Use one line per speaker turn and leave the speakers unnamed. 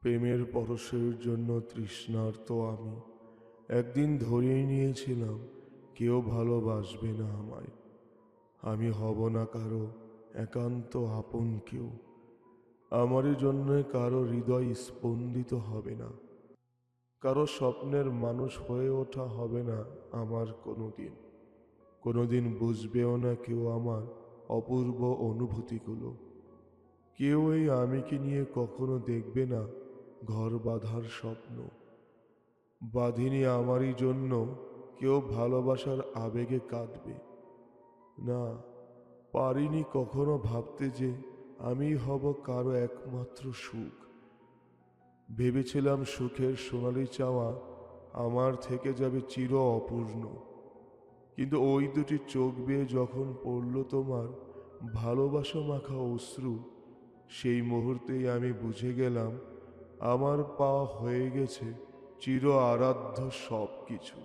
প্রেমের পরশের জন্য তৃষ্ণার্ত আমি। একদিন ধরেই নিয়েছিলাম, কেউ ভালোবাসবে না আমায়। আমি হব না কারও, একান্ত আপন কেউ। আমারই জন্য কারও হৃদয় স্পন্দিত হবে না। কারও স্বপ্নের মানুষ হয়ে ওঠা হবে না আমার কোনোদিন। কোনোদিন বুঝবেও না কেউ আমার অপূর্ব অনুভূতিগুলো। কেউ এই আমিকে নিয়ে কখনো দেখবে না ঘর বাঁধার স্বপ্ন। বাঁধিনি আমারই জন্য কেউ ভালোবাসার আবেগে কাঁদবে। না, পারিনি কখনো ভাবতে যে আমি হব কারও একমাত্র সুখ। ভেবেছিলাম সুখের সোনালি চাওয়া আমার থেকে যাবে চির অপূর্ণ। কিন্তু ওই দুটি চোখ বেয়ে যখন পড়ল তোমার ভালোবাসা মাখা অশ্রু, সেই মুহূর্তেই আমি বুঝে গেলাম আমার পা হয়ে গেছে চির আরাধ্য সব কিছু